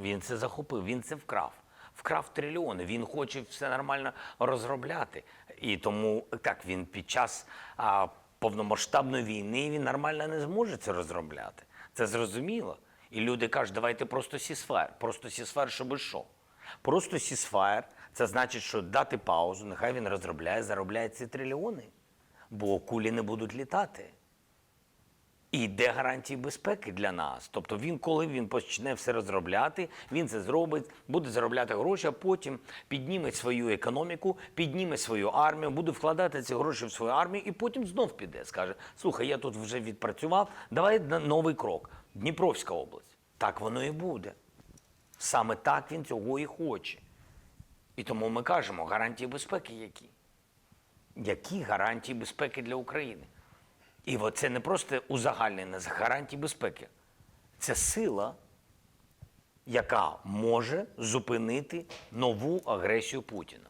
Він це захопив, він це вкрав. Вкрав трильйони. Він хоче все нормально розробляти. І тому так він під час а, повномасштабної війни він нормально не зможе це розробляти. Це зрозуміло. І люди кажуть, давайте просто сісфер. Просто сісфер, щоб що? Просто сісфер це значить, що дати паузу, нехай він розробляє, заробляє ці трильйони, бо кулі не будуть літати. І де гарантії безпеки для нас? Тобто він, коли він почне все розробляти, він це зробить, буде заробляти гроші, а потім підніме свою економіку, підніме свою армію, буде вкладати ці гроші в свою армію і потім знов піде. Скаже: слухай, я тут вже відпрацював, давай на новий крок. Дніпровська область. Так воно і буде. Саме так він цього і хоче. І тому ми кажемо, гарантії безпеки які? Які гарантії безпеки для України? І це не просто узагальнення з гарантій безпеки. Це сила, яка може зупинити нову агресію Путіна.